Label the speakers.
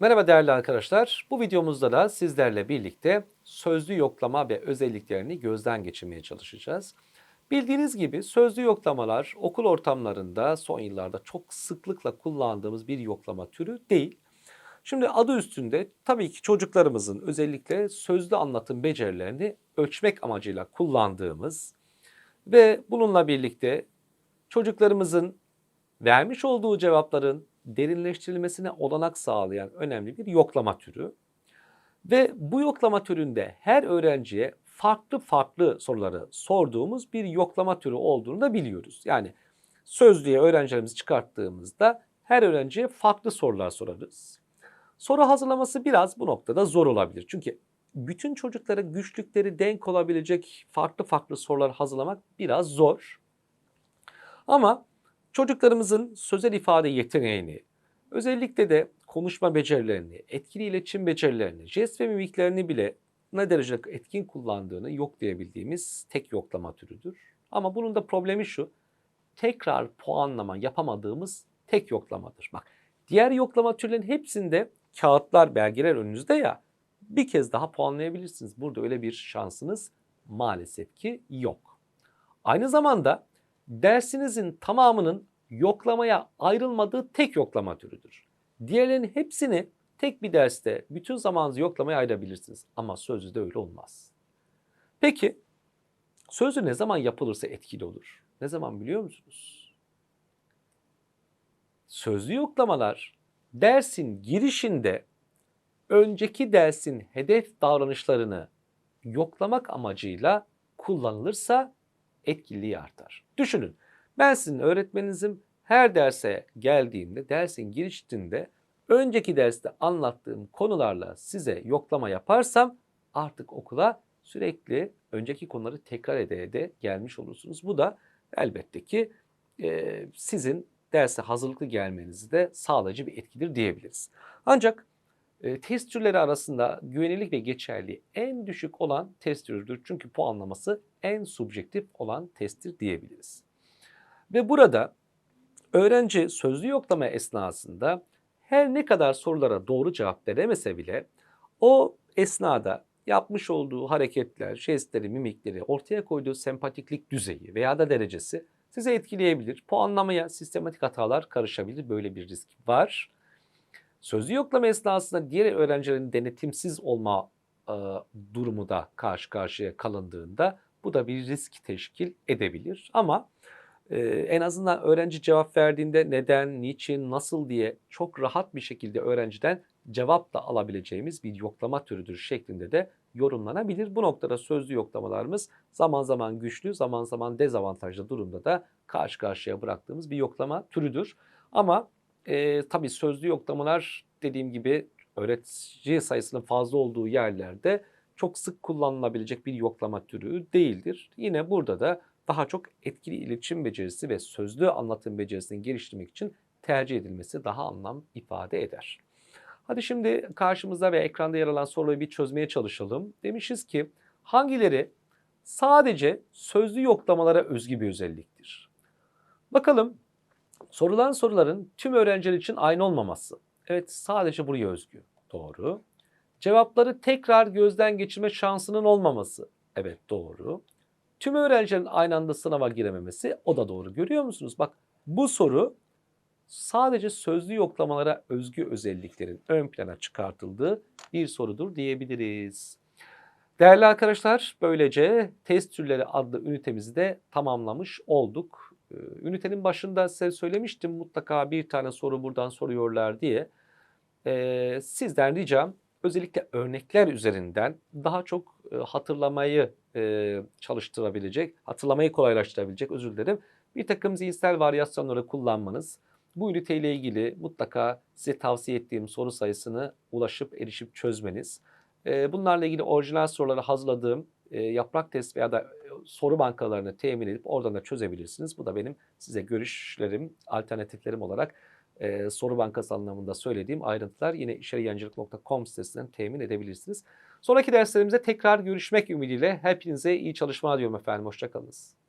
Speaker 1: Merhaba değerli arkadaşlar. Bu videomuzda da sizlerle birlikte sözlü yoklama ve özelliklerini gözden geçirmeye çalışacağız. Bildiğiniz gibi sözlü yoklamalar okul ortamlarında son yıllarda çok sıklıkla kullandığımız bir yoklama türü değil. Şimdi adı üstünde tabii ki çocuklarımızın özellikle sözlü anlatım becerilerini ölçmek amacıyla kullandığımız ve bununla birlikte çocuklarımızın vermiş olduğu cevapların derinleştirilmesine olanak sağlayan önemli bir yoklama türü. Ve bu yoklama türünde her öğrenciye farklı farklı soruları sorduğumuz bir yoklama türü olduğunu da biliyoruz. Yani sözlüğe öğrencilerimizi çıkarttığımızda her öğrenciye farklı sorular sorarız. Soru hazırlaması biraz bu noktada zor olabilir. Çünkü bütün çocuklara güçlükleri denk olabilecek farklı farklı sorular hazırlamak biraz zor. Ama çocuklarımızın sözel ifade yeteneğini, özellikle de konuşma becerilerini, etkili iletişim becerilerini, jest ve mimiklerini bile ne derece etkin kullandığını yoklayabildiğimiz tek yoklama türüdür. Ama bunun da problemi şu, tekrar puanlama yapamadığımız tek yoklamadır. Bak diğer yoklama türlerinin hepsinde kağıtlar, belgeler önünüzde ya bir kez daha puanlayabilirsiniz. Burada öyle bir şansınız maalesef ki yok. Aynı zamanda dersinizin tamamının yoklamaya ayrılmadığı tek yoklama türüdür. Diğerlerinin hepsini tek bir derste bütün zamanınızı yoklamaya ayırabilirsiniz ama sözlüde öyle olmaz. Peki sözlü ne zaman yapılırsa etkili olur? Ne zaman biliyor musunuz? Sözlü yoklamalar dersin girişinde önceki dersin hedef davranışlarını yoklamak amacıyla kullanılırsa etkililiği artar. Düşünün ben sizin öğretmeninizim her derse geldiğimde dersin girişinde önceki derste anlattığım konularla size yoklama yaparsam artık okula sürekli önceki konuları tekrar ede ede gelmiş olursunuz. Bu da elbette ki e, sizin derse hazırlıklı gelmenizi de sağlayıcı bir etkidir diyebiliriz. Ancak test türleri arasında güvenilik ve geçerliği en düşük olan test türüdür. Çünkü puanlaması en subjektif olan testtir diyebiliriz. Ve burada öğrenci sözlü yoklama esnasında her ne kadar sorulara doğru cevap veremese bile o esnada yapmış olduğu hareketler, jestleri, mimikleri, ortaya koyduğu sempatiklik düzeyi veya da derecesi size etkileyebilir. Puanlamaya sistematik hatalar karışabilir. Böyle bir risk var. Sözlü yoklama esnasında diğer öğrencilerin denetimsiz olma e, durumu da karşı karşıya kalındığında bu da bir risk teşkil edebilir. Ama e, en azından öğrenci cevap verdiğinde neden, niçin, nasıl diye çok rahat bir şekilde öğrenciden cevap da alabileceğimiz bir yoklama türüdür şeklinde de yorumlanabilir. Bu noktada sözlü yoklamalarımız zaman zaman güçlü, zaman zaman dezavantajlı durumda da karşı karşıya bıraktığımız bir yoklama türüdür. Ama e, tabii sözlü yoklamalar dediğim gibi öğretici sayısının fazla olduğu yerlerde çok sık kullanılabilecek bir yoklama türü değildir. Yine burada da daha çok etkili iletişim becerisi ve sözlü anlatım becerisini geliştirmek için tercih edilmesi daha anlam ifade eder. Hadi şimdi karşımızda ve ekranda yer alan soruyu bir çözmeye çalışalım. Demişiz ki hangileri sadece sözlü yoklamalara özgü bir özelliktir? Bakalım sorulan soruların tüm öğrenciler için aynı olmaması. Evet sadece buraya özgü. Doğru. Cevapları tekrar gözden geçirme şansının olmaması. Evet doğru. Tüm öğrencilerin aynı anda sınava girememesi o da doğru. Görüyor musunuz? Bak bu soru sadece sözlü yoklamalara özgü özelliklerin ön plana çıkartıldığı bir sorudur diyebiliriz. Değerli arkadaşlar böylece test türleri adlı ünitemizi de tamamlamış olduk. Ee, ünitenin başında size söylemiştim mutlaka bir tane soru buradan soruyorlar diye. Ee, sizden ricam özellikle örnekler üzerinden daha çok e, hatırlamayı e, çalıştırabilecek, hatırlamayı kolaylaştırabilecek özür dilerim. Bir takım zihinsel varyasyonları kullanmanız, bu üniteyle ilgili mutlaka size tavsiye ettiğim soru sayısını ulaşıp erişip çözmeniz. E, bunlarla ilgili orijinal soruları hazırladığım e, yaprak test veya da e, soru bankalarını temin edip oradan da çözebilirsiniz. Bu da benim size görüşlerim, alternatiflerim olarak e, soru bankası anlamında söylediğim ayrıntılar yine işeriyancılık.com sitesinden temin edebilirsiniz. Sonraki derslerimizde tekrar görüşmek ümidiyle hepinize iyi çalışmalar diyorum efendim. Hoşçakalınız.